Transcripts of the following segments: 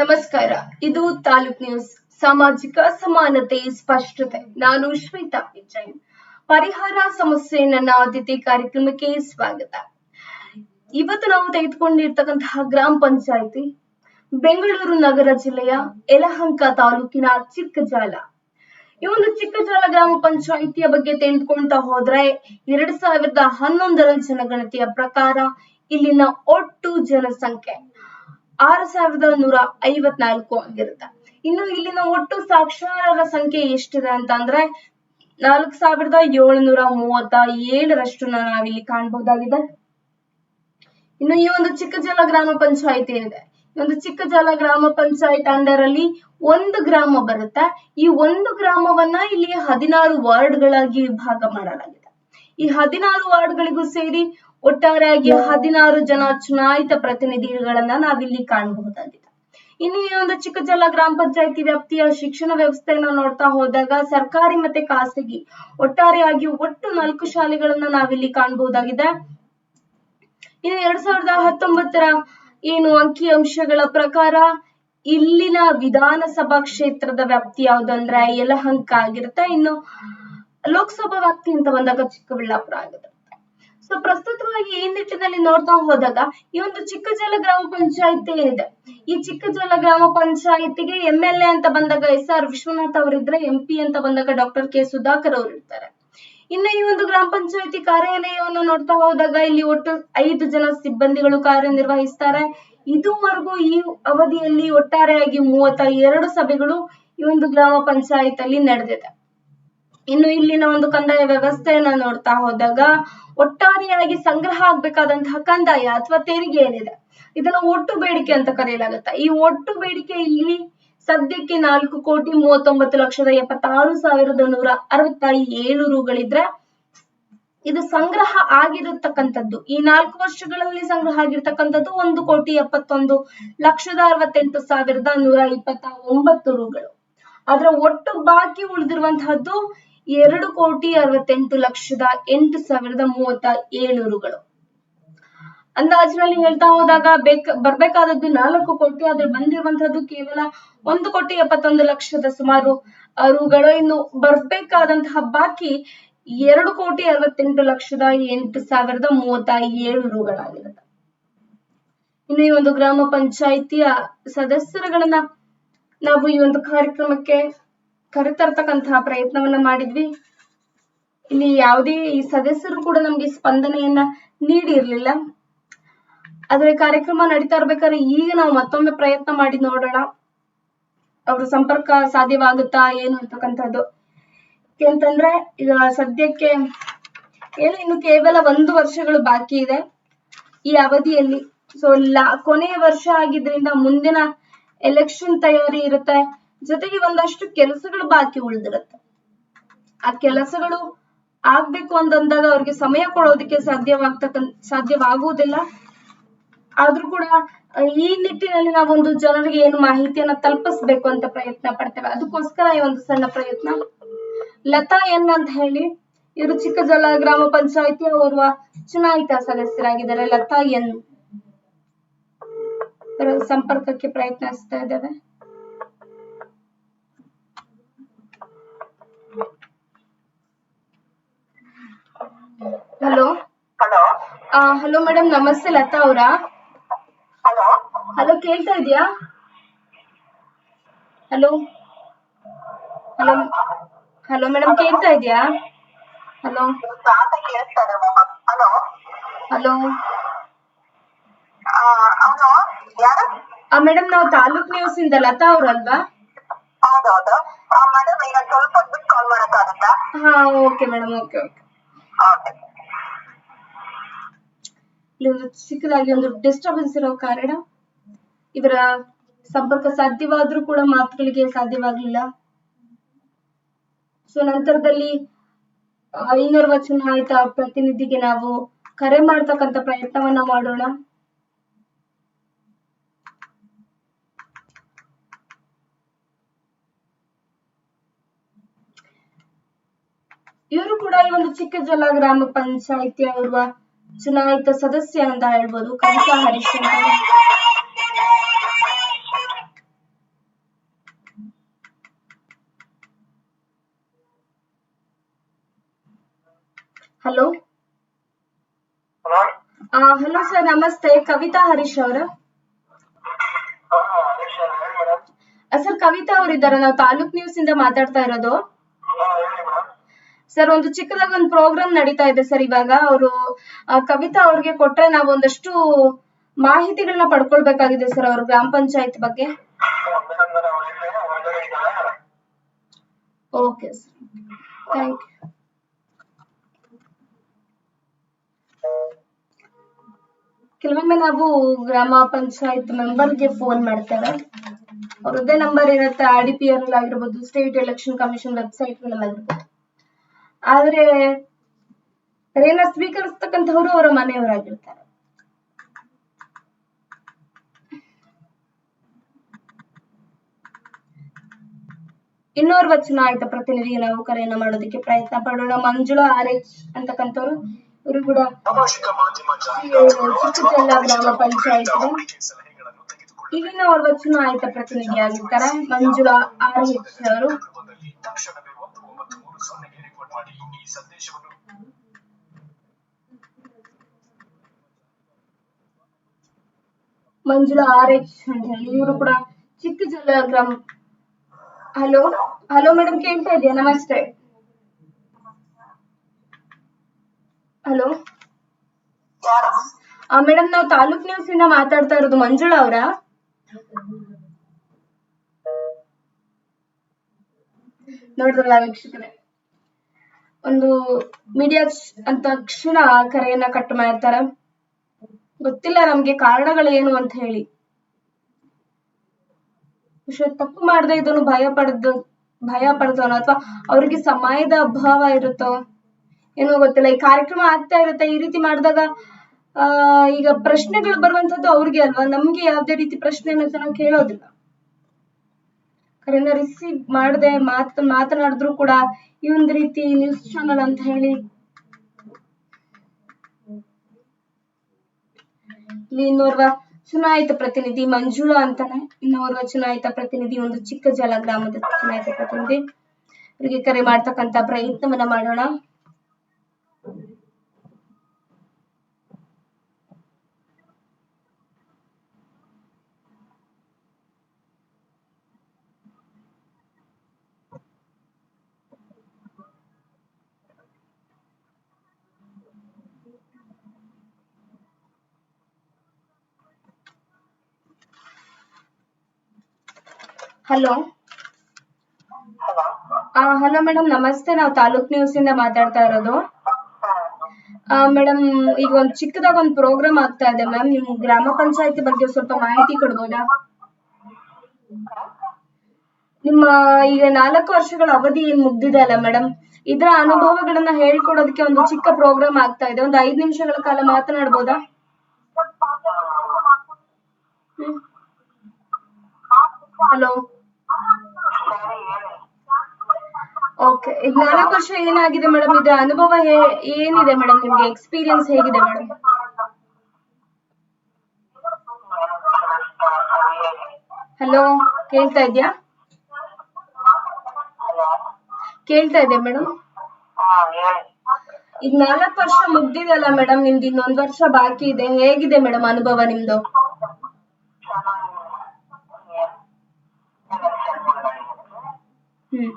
ನಮಸ್ಕಾರ. ಇದು ತಾಲೂಕ್ ನ್ಯೂಸ್. ಸಾಮಾಜಿಕ ಸಮಾನತೆ, ಸ್ಪಷ್ಟತೆ. ನಾನು ಶ್ವೇತಾ ವಿಜಯನ್ ಪರಿಹಾರ ಸಮಸ್ಯೆ ನನ್ನ ಆದ್ಯತೆ ಕಾರ್ಯಕ್ರಮಕ್ಕೆ ಸ್ವಾಗತ. ಇವತ್ತು ನಾವು ತೆಗೆದುಕೊಂಡಿರ್ತಕ್ಕಂತಹ ಗ್ರಾಮ ಪಂಚಾಯಿತಿ, ಬೆಂಗಳೂರು ನಗರ ಜಿಲ್ಲೆಯ ಯಲಹಂಕ ತಾಲೂಕಿನ ಚಿಕ್ಕಜಾಲ. ಈ ಒಂದು ಚಿಕ್ಕಜಾಲ ಗ್ರಾಮ ಪಂಚಾಯಿತಿಯ ಬಗ್ಗೆ ತಿಳಿದುಕೊಂತ ಹೋದ್ರೆ, ಎರಡ್ ಸಾವಿರದ ಹನ್ನೊಂದರ ಜನಗಣತಿಯ ಪ್ರಕಾರ ಇಲ್ಲಿನ ಒಟ್ಟು ಜನಸಂಖ್ಯೆ ಆರು ಸಾವಿರದ ನೂರ ಐವತ್ನಾಲ್ಕು ಆಗಿರುತ್ತೆ. ಇನ್ನು ಇಲ್ಲಿನ ಒಟ್ಟು ಸಾಕ್ಷರರ ಸಂಖ್ಯೆ ಎಷ್ಟಿದೆ ಅಂತ ಅಂದ್ರೆ ನಾಲ್ಕು ಸಾವಿರದ ಏಳುನೂರ ಮೂವತ್ತ ಏಳರಷ್ಟನ್ನ ನಾವಿಲ್ಲಿ ಕಾಣಬಹುದಾಗಿದೆ ಇನ್ನು ಈ ಒಂದು ಚಿಕ್ಕಜಲ ಗ್ರಾಮ ಪಂಚಾಯಿತಿ ಇದೆ. ಈ ಒಂದು ಚಿಕ್ಕಜಲ ಗ್ರಾಮ ಪಂಚಾಯತ್ ಅಂಡರ್ ಅಲ್ಲಿ ಒಂದು ಗ್ರಾಮ ಬರುತ್ತೆ. ಈ ಒಂದು ಗ್ರಾಮವನ್ನ ಇಲ್ಲಿ ಹದಿನಾರು ವಾರ್ಡ್ಗಳಾಗಿ ವಿಭಾಗ ಮಾಡಲಾಗಿದೆ. ಈ ಹದಿನಾರು ವಾರ್ಡ್ಗಳಿಗೂ ಸೇರಿ ಒಟ್ಟಾರೆಯಾಗಿ ಹದಿನಾರು ಜನ ಚುನಾಯಿತ ಪ್ರತಿನಿಧಿಗಳನ್ನ ನಾವಿಲ್ಲಿ ಕಾಣಬಹುದಾಗಿದೆ. ಇನ್ನು ಈ ಒಂದು ಚಿಕ್ಕಜಲ ಗ್ರಾಮ ಪಂಚಾಯತಿ ವ್ಯಾಪ್ತಿಯ ಶಿಕ್ಷಣ ವ್ಯವಸ್ಥೆಯನ್ನ ನೋಡ್ತಾ ಹೋದಾಗ ಸರ್ಕಾರಿ ಮತ್ತೆ ಖಾಸಗಿ ಒಟ್ಟಾರೆಯಾಗಿ ಒಟ್ಟು ನಾಲ್ಕು ಶಾಲೆಗಳನ್ನ ನಾವಿಲ್ಲಿ ಕಾಣಬಹುದಾಗಿದೆ. ಇನ್ನು ಎರಡ್ ಸಾವಿರದ ಹತ್ತೊಂಬತ್ತರ ಏನು ಅಂಕಿ ಅಂಶಗಳ ಪ್ರಕಾರ ಇಲ್ಲಿನ ವಿಧಾನಸಭಾ ಕ್ಷೇತ್ರದ ವ್ಯಾಪ್ತಿ ಯಾವ್ದು ಅಂದ್ರೆ ಯಲಹಂಕ ಆಗಿರುತ್ತೆ. ಇನ್ನು ಲೋಕಸಭಾ ವ್ಯಾಪ್ತಿ ಅಂತ ಬಂದಾಗ ಚಿಕ್ಕಬಳ್ಳಾಪುರ ಆಗಿರುತ್ತೆ ಸೊ ಪ್ರಸ್ತುತವಾಗಿ ಈ ನಿಟ್ಟಿನಲ್ಲಿ ನೋಡ್ತಾ ಹೋದಾಗ, ಈ ಒಂದು ಚಿಕ್ಕಜಲ ಗ್ರಾಮ ಪಂಚಾಯತಿ ಇದೆ. ಈ ಚಿಕ್ಕಜಲ ಗ್ರಾಮ ಪಂಚಾಯತಿಗೆ ಎಂ ಎಲ್ ಎ ಅಂತ ಬಂದಾಗ ಎಸ್ ಆರ್ ವಿಶ್ವನಾಥ್ ಅವರಿದ್ರೆ ಎಂ ಪಿ ಅಂತ ಬಂದಾಗ ಡಾಕ್ಟರ್ ಕೆ ಸುಧಾಕರ್ ಅವರು ಇರ್ತಾರೆ. ಇನ್ನು ಈ ಒಂದು ಗ್ರಾಮ ಪಂಚಾಯತಿ ಕಾರ್ಯಾಲಯವನ್ನು ನೋಡ್ತಾ ಹೋದಾಗ, ಇಲ್ಲಿ ಒಟ್ಟು ಐದು ಜನ ಸಿಬ್ಬಂದಿಗಳು ಕಾರ್ಯನಿರ್ವಹಿಸ್ತಾರೆ. ಇದುವರೆಗೂ ಈ ಅವಧಿಯಲ್ಲಿ ಒಟ್ಟಾರೆಯಾಗಿ ಮೂವತ್ತ ಎರಡು ಸಭೆಗಳು ಈ ಒಂದು ಗ್ರಾಮ ಪಂಚಾಯತ್ ಅಲ್ಲಿ ನಡೆದಿದೆ. ಇನ್ನು ಇಲ್ಲಿನ ಒಂದು ಕಂದಾಯ ವ್ಯವಸ್ಥೆಯನ್ನ ನೋಡ್ತಾ ಹೋದಾಗ ಒಟ್ಟಾರೆಯಾಗಿ ಸಂಗ್ರಹ ಆಗ್ಬೇಕಾದಂತಹ ಕಂದಾಯ ಅಥವಾ ತೆರಿಗೆ ಏನಿದೆ, ಇದನ್ನ ಒಟ್ಟು ಬೇಡಿಕೆ ಅಂತ ಕರೆಯಲಾಗುತ್ತೆ. ಈ ಒಟ್ಟು ಬೇಡಿಕೆ ಇಲ್ಲಿ ಸದ್ಯಕ್ಕೆ ನಾಲ್ಕು ಕೋಟಿ ಮೂವತ್ತೊಂಬತ್ತು ಲಕ್ಷದ ಎಪ್ಪತ್ತಾರು ಸಾವಿರದ ನೂರ ಅರವತ್ತ ಏಳು ರೂಗಳಿದ್ರೆ ಇದು ಸಂಗ್ರಹ ಆಗಿರತಕ್ಕಂಥದ್ದು. ಈ ನಾಲ್ಕು ವರ್ಷಗಳಲ್ಲಿ ಸಂಗ್ರಹ ಆಗಿರ್ತಕ್ಕಂಥದ್ದು ಒಂದು ಕೋಟಿ ಎಪ್ಪತ್ತೊಂದು ಲಕ್ಷದ ಅರವತ್ತೆಂಟು ಸಾವಿರದ ನೂರ ಇಪ್ಪತ್ತ ಒಂಬತ್ತು ರೂಗಳು. ಅದರ ಒಟ್ಟು ಬಾಕಿ ಉಳಿದಿರುವಂತಹದ್ದು ಎರಡು ಕೋಟಿ ಅರವತ್ತೆಂಟು ಲಕ್ಷದ ಎಂಟು ಸಾವಿರದ ಮೂವತ್ತ ಏಳು ರುಗಳು ಅಂದಾಜಿನಲ್ಲಿ ಹೇಳ್ತಾ ಹೋದಾಗ ಬೇಕ, ಬರ್ಬೇಕಾದದ್ದು ನಾಲ್ಕು ಕೋಟಿ, ಆದ್ರೆ ಬಂದಿರುವಂತಹದ್ದು ಕೇವಲ ಒಂದು ಕೋಟಿ ಎಪ್ಪತ್ತೊಂದು ಲಕ್ಷದ ಸುಮಾರು ರುಗಳು ಇನ್ನು ಬರ್ಬೇಕಾದಂತಹ ಬಾಕಿ ಎರಡು ಕೋಟಿ ಅರವತ್ತೆಂಟು ಲಕ್ಷದ ಎಂಟು ಸಾವಿರದ ಮೂವತ್ತ ಏಳು ರುಗಳಾಗಿರುತ್ತೆ ಇನ್ನು ಈ ಒಂದು ಗ್ರಾಮ ಪಂಚಾಯಿತಿಯ ಸದಸ್ಯರುಗಳನ್ನ ನಾವು ಈ ಒಂದು ಕಾರ್ಯಕ್ರಮಕ್ಕೆ ಕರೆತರ್ತಕ್ಕಂತಹ ಪ್ರಯತ್ನವನ್ನ ಮಾಡಿದ್ವಿ. ಇಲ್ಲಿ ಯಾವುದೇ ಈ ಸದಸ್ಯರು ಕೂಡ ನಮ್ಗೆ ಸ್ಪಂದನೆಯನ್ನ ನೀಡಿರ್ಲಿಲ್ಲ. ಆದ್ರೆ ಕಾರ್ಯಕ್ರಮ ನಡೀತಾ ಇರ್ಬೇಕಾದ್ರೆ ಈಗ ನಾವು ಮತ್ತೊಮ್ಮೆ ಪ್ರಯತ್ನ ಮಾಡಿ ನೋಡೋಣ. ಅವ್ರ ಸಂಪರ್ಕ ಸಾಧ್ಯವಾಗುತ್ತಾ ಏನು ಅಂತಕ್ಕಂಥದ್ದು. ಯಾಕೆಂತಂದ್ರೆ ಈಗ ಸದ್ಯಕ್ಕೆ ಏನು ಇನ್ನು ಕೇವಲ ಒಂದು ವರ್ಷಗಳು ಬಾಕಿ ಇದೆ ಈ ಅವಧಿಯಲ್ಲಿ. ಸೊ ಲಾ, ಕೊನೆಯ ವರ್ಷ ಆಗಿದ್ರಿಂದ ಮುಂದಿನ ಎಲೆಕ್ಷನ್ ತಯಾರಿ ಇರುತ್ತೆ. ಜೊತೆಗೆ ಒಂದಷ್ಟು ಕೆಲಸಗಳು ಬಾಕಿ ಉಳಿದಿರುತ್ತೆ. ಆ ಕೆಲಸಗಳು ಆಗ್ಬೇಕು ಅಂತಂದಾಗ ಅವ್ರಿಗೆ ಸಮಯ ಕೊಡೋದಕ್ಕೆ ಸಾಧ್ಯವಾಗ್ತಕ್ಕ, ಸಾಧ್ಯವಾಗುವುದಿಲ್ಲ. ಆದ್ರೂ ಕೂಡ ಈ ನಿಟ್ಟಿನಲ್ಲಿ ನಾವೊಂದು ಜನರಿಗೆ ಏನು ಮಾಹಿತಿಯನ್ನ ತಲುಪಿಸ್ಬೇಕು ಅಂತ ಪ್ರಯತ್ನ ಪಡ್ತೇವೆ. ಅದಕ್ಕೋಸ್ಕರ ಈ ಒಂದು ಸಣ್ಣ ಪ್ರಯತ್ನ. ಲತಾ ಎನ್ ಅಂತ ಹೇಳಿ, ಇವರು ಚಿಕ್ಕಜಲ ಗ್ರಾಮ ಪಂಚಾಯತಿಯ ಓರ್ವ ಚುನಾಯಿತ ಸದಸ್ಯರಾಗಿದ್ದಾರೆ. ಲತಾ ಎನ್. ಸಂಪರ್ಕಕ್ಕೆ ಪ್ರಯತ್ನಿಸ್ತಾ ಇದ್ದೇವೆ. ಹಲೋ ಹಲೋ ಹಲೋ ಮೇಡಮ್ ನಮಸ್ತೆ ಲತಾ ಅವರಾ? ಹಲೋ ಹಲೋ ಕೇಳ್ತಾ ಇದೆಯಾ? ಹಲೋ ಹಲೋ ಹಲೋ ಮೇಡಮ್ ಕೇಳ್ತಾ ಇದೆಯಾ? ಹಲೋ ಹಲೋ ಮೇಡಮ್ ನಾವು ತಾಲೂಕ್ ನ್ಯೂಸ್ ಇಂದ ಲತಾ ಅವ್ರಲ್ವಾ ಹಾ okay madam okay okay okay ಇಲ್ಲಿ ಚಿಕ್ಕದಾಗಿ ಒಂದು ಡಿಸ್ಟರ್ಬೆನ್ಸ್ ಇರೋ ಕಾರಣ ಇವರ ಸಂಪರ್ಕ ಸಾಧ್ಯವಾದ್ರೂ ಕೂಡ ಮಾತುಗಳಿಗೆ ಸಾಧ್ಯವಾಗ್ಲಿಲ್ಲ. ಸೊ ನಂತರದಲ್ಲಿ ಇನ್ನೋರ್ವ ಚುನಾಯಿತ ಪ್ರತಿನಿಧಿಗೆ ನಾವು ಕರೆ ಮಾಡ್ತಕ್ಕಂತ ಪ್ರಯತ್ನವನ್ನ ಮಾಡೋಣ. ಇವರು ಕೂಡ ಈ ಒಂದು ಚಿಕ್ಕಜಲ ಗ್ರಾಮ ಪಂಚಾಯಿತಿ ಓರ್ವ ಚುನಾಯಿತ ಸದಸ್ಯ ಅಂತ ಹೇಳ್ಬೋದು. Kavitha Harish hello? Hello? Sir ನಮಸ್ತೆ. ಕವಿತಾ ಹರೀಶ್ ಅವರ? ಸರ್ ಕವಿತಾ ಅವರಿದ್ದಾರೆ ನಾವು ತಾಲೂಕ್ ನ್ಯೂಸ್ ಇಂದ ಮಾತಾಡ್ತಾ ಇರೋದು. ಸರ್ ಒಂದು ಚಿಕ್ಕದಾಗಿ ಒಂದು ಪ್ರೋಗ್ರಾಮ್ ನಡೀತಾ ಇದೆ ಸರ್ ಇವಾಗ. ಅವರು ಕವಿತಾ ಅವ್ರಿಗೆ ಕೊಟ್ರೆ ನಾವು ಒಂದಷ್ಟು ಮಾಹಿತಿಗಳನ್ನ ಪಡ್ಕೊಳ್ಬೇಕಾಗಿದೆ ಸರ್ ಅವ್ರ ಗ್ರಾಮ ಪಂಚಾಯತ್ ಬಗ್ಗೆ. Okay sir. ಥ್ಯಾಂಕ್ ಯು ಕೆಲವೊಮ್ಮೆ ನಾವು ಗ್ರಾಮ ಪಂಚಾಯತ್ ಮೆಂಬರ್ಗೆ ಫೋನ್ ಮಾಡ್ತೇವೆ. ಅವ್ರದ್ದೇ ನಂಬರ್ ಇರುತ್ತೆ, ಆರ್ ಡಿ ಪಿ ಆರ್ ಆಗಿರ್ಬೋದು ಸ್ಟೇಟ್ ಎಲೆಕ್ಷನ್ ಕಮಿಷನ್ ವೆಬ್ಸೈಟ್ ಗಳಲ್ಲಾಗಿರ್ಬೋದು ಆದ್ರೆ ಅದನ್ನ ಸ್ವೀಕರಿಸ್ತಕ್ಕಂಥವ್ರು ಅವರ ಮನೆಯವರಾಗಿರ್ತಾರೆ. ಇನ್ನೋರ್ವ ಚುನಾಯಿತ ಪ್ರತಿನಿಧಿಗೆ ನಾವು ಕರೆಯನ್ನ ಮಾಡೋದಕ್ಕೆ ಪ್ರಯತ್ನ ಪಡೋಣ. ಮಂಜುಳಾ ಆರ್ ಎಚ್ ಅಂತಕ್ಕಂಥವ್ರು ಇವರು ಕೂಡ ಚಿಕ್ಕಚಲ್ಲ ಗ್ರಾಮ ಪಂಚಾಯತ್ ಇಲ್ಲಿನ ಓರ್ವ ಚುನಾಯಿತ ಪ್ರತಿನಿಧಿಯಾಗಿರ್ತಾರೆ ಮಂಜುಳಾ ಆರ್ ಎಚ್ ಅವರು ಜಾಲತಾಣದಲ್ಲಿ ತಕ್ಷಣವೇ ಒಂದು ಒಂಬತ್ತು ಮೂರು ಸೊನ್ನೆಗೆ ರಿಪೋರ್ಟ್ ಮಾಡಿ ಈ ಸಂದೇಶವನ್ನು ಮಂಜುಳಾ ಆರ್ ಎಚ್ ಅಂತ ಹೇಳಿ. ಇವರು ಕೂಡ ಚಿಕ್ಕ ಗ್ರಾಮ ಹಲೋ ಹಲೋ ಮೇಡಮ್ ಕೇಳ್ತಾ ಇದೆಯಾ? ನಮಸ್ತೆ. ಹಲೋ ಮೇಡಮ್ ನಾವು ತಾಲೂಕ್ ನ್ಯೂಸ್ ಇಂದ ಮಾತಾಡ್ತಾ ಇರೋದು ಮಂಜುಳಾ ಅವರ? ನೋಡಿದ್ರಲ್ಲ ವೀಕ್ಷಕರೇ. ಒಂದು ಮೀಡಿಯಾ ಅಂತ ತಕ್ಷಣ ಕರೆಯನ್ನ ಕಟ್ ಮಾಡ್ತಾರೆ? ಗೊತ್ತಿಲ್ಲ ನಮ್ಗೆ ಕಾರಣಗಳೇನು ಅಂತ ಹೇಳಿ. ತಪ್ಪು ಮಾಡದೆ ಇದನ್ನು ಭಯ ಪಡೆದು, ಭಯ ಪಡ್ತಾನೋ ಅಥವಾ ಅವ್ರಿಗೆ ಸಮಯದ ಅಭಾವ ಇರುತ್ತೋ ಏನೋ ಗೊತ್ತಿಲ್ಲ. ಈ ಕಾರ್ಯಕ್ರಮ ಆಗ್ತಾ ಇರುತ್ತೆ, ಈ ರೀತಿ ಮಾಡಿದಾಗ, ಆ, ಈಗ ಪ್ರಶ್ನೆಗಳು ಬರುವಂತದ್ದು ಅವ್ರಿಗೆ ಅಲ್ವಾ? ನಮ್ಗೆ ಯಾವ್ದೇ ರೀತಿ ಪ್ರಶ್ನೆ ಅನ್ನೋದು ನಾವು ಕೇಳೋದಿಲ್ಲ. ಕರೆನ ರಿಸೀವ್ ಮಾಡದೆ, ಮಾತ್, ಮಾತನಾಡಿದ್ರು ಕೂಡ ಈ ಒಂದು ರೀತಿ ನ್ಯೂಸ್ ಚಾನಲ್ ಅಂತ ಹೇಳಿ ಇಲ್ಲಿ ಇನ್ನೋರ್ವ ಚುನಾಯಿತ ಪ್ರತಿನಿಧಿ ಮಂಜುಳಾ ಅಂತಾನೆ. ಇನ್ನೋರ್ವ ಚುನಾಯಿತ ಪ್ರತಿನಿಧಿ ಒಂದು ಚಿಕ್ಕ ಜಲ ಗ್ರಾಮದ ಚುನಾಯಿತ ಪ್ರತಿನಿಧಿ. ಇವರಿಗೆ ಕರೆ ಮಾಡ್ತಕ್ಕಂತ ಪ್ರಯತ್ನವನ್ನ ಮಾಡೋಣ. ಹಲೋ ಹಲೋ ಮೇಡಮ್ ನಮಸ್ತೆ. ನಾವು ತಾಲೂಕ್ ನ್ಯೂಸ್ ಇಂದ ಮಾತಾಡ್ತಾ ಇರೋದು. ಮೇಡಮ್ ಈಗ ಒಂದು ಚಿಕ್ಕದಾಗ ಒಂದ್ ಪ್ರೋಗ್ರಾಮ್ ಆಗ್ತಾ ಇದೆ ಮ್ಯಾಮ್ ನಿಮ್ ಗ್ರಾಮ ಪಂಚಾಯತಿ ಬಗ್ಗೆ ಸ್ವಲ್ಪ ಮಾಹಿತಿ ಕೊಡ್ಬೋದಾ? ನಿಮ್ಮ, ಈಗ ನಾಲ್ಕು ವರ್ಷಗಳ ಅವಧಿ ಏನ್ ಮುಗ್ದಿದೆ ಅಲ್ಲ ಮೇಡಮ್ ಇದರ ಅನುಭವಗಳನ್ನ ಹೇಳ್ಕೊಡೋದಕ್ಕೆ ಒಂದು ಚಿಕ್ಕ ಪ್ರೋಗ್ರಾಮ್ ಆಗ್ತಾ ಇದೆ. ಒಂದು ಐದ್ ನಿಮಿಷಗಳ ಕಾಲ ಮಾತನಾಡ್ಬೋದಾ? ಹಲೋ ಸರಿ ಹೇಳಿ ಓಕೆ ಈಗ ನಾಲ್ಕು ವರ್ಷ ಏನಾಗಿದೆ ಮೇಡಮ್ ಇದರ ಅನುಭವ ಏನಿದೆ ಮೇಡಮ್ ನಿಮ್ಗೆ? ಎಕ್ಸ್ಪೀರಿಯನ್ಸ್ ಹೇಗಿದೆ ಮೇಡಮ್ ಹಲೋ ಕೇಳ್ತಾ ಇದ್ಯಾ? ಕೇಳ್ತಾ ಇದೆ ಮೇಡಮ್ ಈಗ ನಾಲ್ಕು ವರ್ಷ ಮುಗ್ದಿದೆಯಲ್ಲ ಮೇಡಮ್ ನಿಮ್ದು ಇನ್ನೊಂದ್ ವರ್ಷ ಬಾಕಿ ಇದೆ. ಹೇಗಿದೆ ಮೇಡಮ್ ಅನುಭವ ನಿಮ್ದು ಚೆನ್ನಾಗಿ ಎಲೆಕ್ಷನ್ ಹ್ಮ್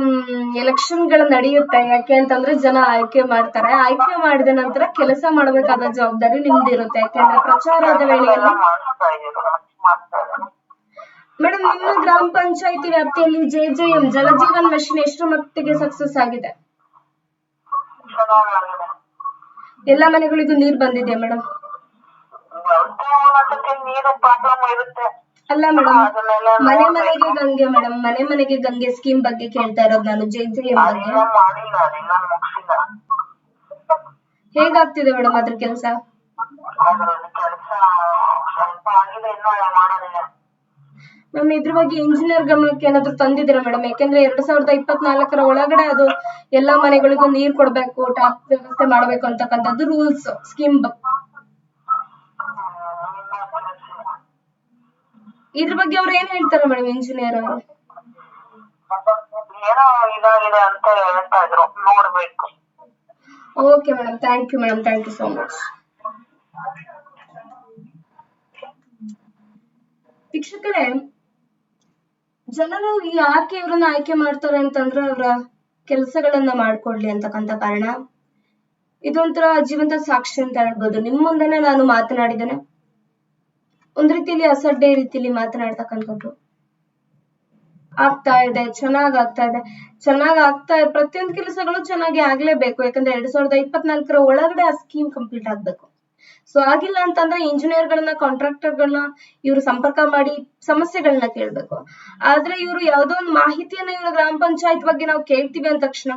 ಮೇಡಮ್ ಎಲೆಕ್ಷನ್ಗಳು ನಡೆಯುತ್ತೆ, ಯಾಕೆ ಅಂತಂದ್ರೆ ಜನ ಆಯ್ಕೆ ಮಾಡ್ತಾರೆ. ಆಯ್ಕೆ ಮಾಡಿದ ನಂತರ ಕೆಲಸ ಮಾಡಬೇಕಾದ ಜವಾಬ್ದಾರಿ ನಿಮ್ದಿರುತ್ತೆ. ಯಾಕೆಂದ್ರೆ ಪ್ರಚಾರದ ವೇಳೆಯಲ್ಲಿ ಮೇಡಮ್ ನಿಮ್ಮ ಗ್ರಾಮ ಪಂಚಾಯತಿ ವ್ಯಾಪ್ತಿಯಲ್ಲಿ J J M Jal Jeevan mission ಎಷ್ಟು ಮಟ್ಟಿಗೆ ಸಕ್ಸಸ್ ಆಗಿದೆ? ಎಲ್ಲ ಮನೆಗಳಿಗೂ ನೀರ್ ಬಂದಿದೆ ಮೇಡಮ್ ನೀರು ಪ್ರಾಬ್ಲಮ್ ಇರುತ್ತೆ. ಅಲ್ಲ ಮೇಡಮ್ ಮನೆ ಮನೆಗೆ ಗಂಗೆ ಮೇಡಮ್ ಮನೆ ಮನೆಗೆ ಗಂಗೆ ಸ್ಕೀಮ್ ಬಗ್ಗೆ ಕೇಳ್ತಾ ಇರೋದು ನಾನು ಜೈ ಜೈ ಎಂ ಬಗ್ಗೆ ಹೇಗಾಗ್ತಿದೆ ಮೇಡಮ್ ಅದ್ರ ಕೆಲಸ? ಮ್ಯಾಮ್ ಇದ್ರ ಬಗ್ಗೆ ಇಂಜಿನಿಯರ್ ಗಮನಕ್ಕೆ ಏನಾದ್ರು ತಂದಿದ್ದೀರಾ ಮೇಡಮ್ ಯಾಕೆಂದ್ರೆ ಎರಡ್ ಸಾವಿರದ ಇಪ್ಪತ್ನಾಲ್ಕರ ಒಳಗಡೆ ಅದು ಎಲ್ಲಾ ಮನೆಗಳಿಗೂ ನೀರ್ ಕೊಡ್ಬೇಕು ಟ್ಯಾಪ್ ವ್ಯವಸ್ಥೆ ಮಾಡ್ಬೇಕು ಅಂತಕ್ಕಂಥದ್ದು ರೂಲ್ಸ್ ಸ್ಕೀಮ್ ಇನ್ನೂ ತಿಳಿಸಿಲ್ಲ. ಇದ್ರ ಬಗ್ಗೆ ಅವ್ರು ಏನ್ ಹೇಳ್ತಾರೆ ಮೇಡಮ್ ಇಂಜಿನಿಯರ್ ಅವರು? ಏನೋ ಇದಾಗಿದೆ ಅಂತ ಹೇಳ್ತಾ ಇದ್ರು ನೋಡ್ಬೇಕು. Okay madam thank you madam thank you so much ವೀಕ್ಷಕರೇ ಜನರು ಯಾಕೆ ಇವ್ರನ್ನ ಆಯ್ಕೆ ಮಾಡ್ತಾರೆ ಅಂತಂದ್ರೆ ಅವರ ಕೆಲಸಗಳನ್ನ ಮಾಡ್ಕೊಡ್ಲಿ ಅಂತಕ್ಕಂತ ಕಾರಣ. ಇದೊಂಥರ ಜೀವಂತ ಸಾಕ್ಷಿ ಅಂತ ಹೇಳ್ಬೋದು. ನಿಮ್ ಮುಂದೆನೆ ನಾನು ಮಾತನಾಡಿದ್ದೇನೆ. ಒಂದ್ ರೀತಿಯಲ್ಲಿ ಅಸಡ್ಡೆ ರೀತಿಯಲ್ಲಿ ಮಾತನಾಡ್ತಕ್ಕಂಥದ್ದು ಆಗ್ತಾ ಇದೆ, ಚೆನ್ನಾಗ್ ಆಗ್ತಾ ಇದೆ. ಚೆನ್ನಾಗ್ ಆಗ್ತಾ ಪ್ರತಿಯೊಂದು ಕೆಲಸಗಳು ಚೆನ್ನಾಗಿ ಆಗ್ಲೇಬೇಕು. ಯಾಕಂದ್ರೆ ಎರಡ್ ಸಾವಿರದ ಇಪ್ಪತ್ನಾಲ್ಕರ ಒಳಗಡೆ ಆ ಸ್ಕೀಮ್ ಕಂಪ್ಲೀಟ್ ಆಗ್ಬೇಕು. ಸೊ ಆಗಿಲ್ಲ ಅಂತಂದ್ರೆ ಇಂಜಿನಿಯರ್ ಗಳನ್ನ ಕಾಂಟ್ರಾಕ್ಟರ್ ಗಳನ್ನ ಇವ್ರು ಸಂಪರ್ಕ ಮಾಡಿ ಸಮಸ್ಯೆಗಳನ್ನ ಕೇಳ್ಬೇಕು. ಆದ್ರೆ ಇವ್ರು ಯಾವ್ದೋ ಒಂದು ಮಾಹಿತಿಯನ್ನ ಇವ್ರ ಗ್ರಾಮ ಪಂಚಾಯತ್ ಬಗ್ಗೆ ನಾವು ಕೇಳ್ತೀವಿ ಅಂದ ತಕ್ಷಣ,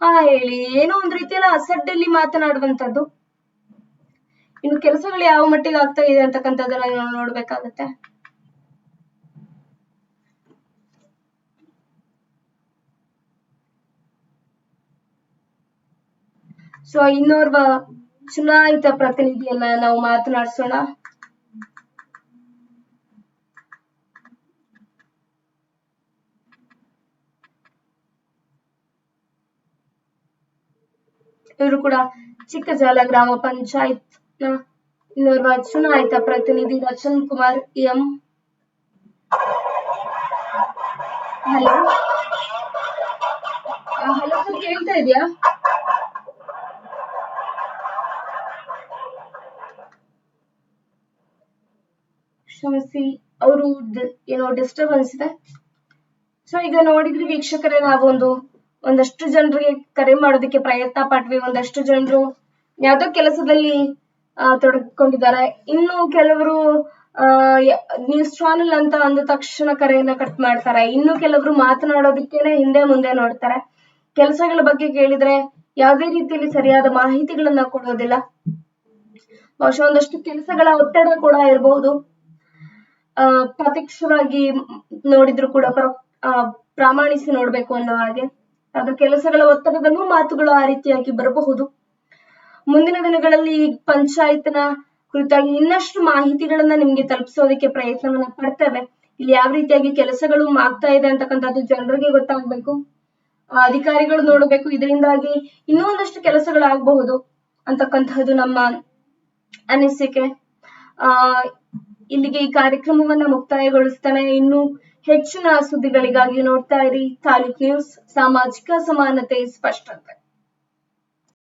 ಆ ಹೇಳಿ, ಏನೋ ಒಂದ್ ರೀತಿಯಲ್ಲ ಅಸಡ್ಡಲ್ಲಿ ಮಾತನಾಡುವಂತದ್ದು ಇನ್ನು ಕೆಲಸಗಳು ಯಾವ ಮಟ್ಟಿಗೆ ಆಗ್ತಾ ಇದೆ ಅಂತಕ್ಕಂಥದ್ದನ್ನ ನಾವು ನೋಡ್ಬೇಕಾಗತ್ತೆ. ಸೊ ಇನ್ನೋರ್ವ ಚುನಾಯಿತ ಪ್ರತಿನಿಧಿಯನ್ನ ನಾವು ಮಾತನಾಡ್ಸೋಣ. ಇವರು ಕೂಡ ಚಿಕ್ಕಜಾಲ ಗ್ರಾಮ ಪಂಚಾಯತ್ ನ ಇನ್ನೋರ್ವ ಆಯ್ತ ಪ್ರತಿನಿಧಿ Rachan Kumar M. Hello? Hello sir, ಕೇಳ್ತಾ ಇದೆಯಾ? ಕ್ಷಮಿಸಿ, ಅವರು ಏನೋ ಡಿಸ್ಟರ್ಬೆನ್ಸ್ ಇದೆ. ಸೊ ಈಗ ನೋಡಿದ್ರಿ ವೀಕ್ಷಕರೇ, ನಾವೊಂದು, ಒಂದಷ್ಟು ಜನರಿಗೆ ಕರೆ ಮಾಡೋದಕ್ಕೆ ಪ್ರಯತ್ನ ಪಟ್ವಿ. ಒಂದಷ್ಟು ಜನರು, ಯಾವ್ದೋ ಕೆಲಸದಲ್ಲಿ ತೊಡಗಿಕೊಂಡಿದ್ದಾರೆ. ಇನ್ನು ಕೆಲವರು ನ್ಯೂಸ್ ಚಾನೆಲ್ ಅಂತ ಅಂದ ತಕ್ಷಣ ಕರೆಯನ್ನ ಕಟ್ ಮಾಡ್ತಾರೆ. ಇನ್ನು ಕೆಲವರು ಮಾತನಾಡೋದಕ್ಕೇನೆ ಹಿಂದೆ ಮುಂದೆ ನೋಡ್ತಾರೆ. ಕೆಲಸಗಳ ಬಗ್ಗೆ ಕೇಳಿದ್ರೆ ಯಾವುದೇ ರೀತಿಯಲ್ಲಿ ಸರಿಯಾದ ಮಾಹಿತಿಗಳನ್ನ ಕೊಡೋದಿಲ್ಲ. ಬಹುಶಃ ಒಂದಷ್ಟು ಕೆಲಸಗಳ ಒತ್ತಡ ಕೂಡ ಇರಬಹುದು ಆ, ಪ್ರತ್ಯಕ್ಷವಾಗಿ ನೋಡಿದ್ರು ಕೂಡ ಪ್ರ ಪ್ರಾಮಾಣಿಸಿ ನೋಡ್ಬೇಕು ಅನ್ನೋ ಹಾಗೆ. ಅದು ಕೆಲಸಗಳ ಒತ್ತಡದಲ್ಲೂ ಮಾತುಗಳು ಆ ರೀತಿಯಾಗಿ ಬರಬಹುದು. ಮುಂದಿನ ದಿನಗಳಲ್ಲಿ ಪಂಚಾಯತ್ನ ಕುರಿತಾಗಿ ಇನ್ನಷ್ಟು ಮಾಹಿತಿಗಳನ್ನ ನಿಮ್ಗೆ ತಲುಪಿಸೋದಕ್ಕೆ ಪ್ರಯತ್ನವನ್ನ ಪಡ್ತೇವೆ. ಇಲ್ಲಿ ಯಾವ ರೀತಿಯಾಗಿ ಕೆಲಸಗಳು ಆಗ್ತಾ ಇದೆ ಅಂತಕ್ಕಂಥದ್ದು ಜನರಿಗೆ ಗೊತ್ತಾಗ್ಬೇಕು. ಅಧಿಕಾರಿಗಳು ನೋಡಬೇಕು. ಇದರಿಂದಾಗಿ ಇನ್ನೂ ಒಂದಷ್ಟು ಕೆಲಸಗಳಾಗಬಹುದು ಅಂತಕ್ಕಂತಹದ್ದು ನಮ್ಮ ಅನಿಸಿಕೆ. ಆ, ಇಲ್ಲಿಗೆ ಈ ಕಾರ್ಯಕ್ರಮವನ್ನ ಮುಕ್ತಾಯಗೊಳಿಸ್ತಾನೆ. ಇನ್ನು ಹೆಚ್ಚಿನ ಸುದ್ದಿಗಳಿಗಾಗಿ ನೋಡ್ತಾ ಇರಿ. ತಾಲೂಕ್ ನ್ಯೂಸ್, ಸಾಮಾಜಿಕ ಸಮಾನತೆ ಸ್ಪಷ್ಟತೆ.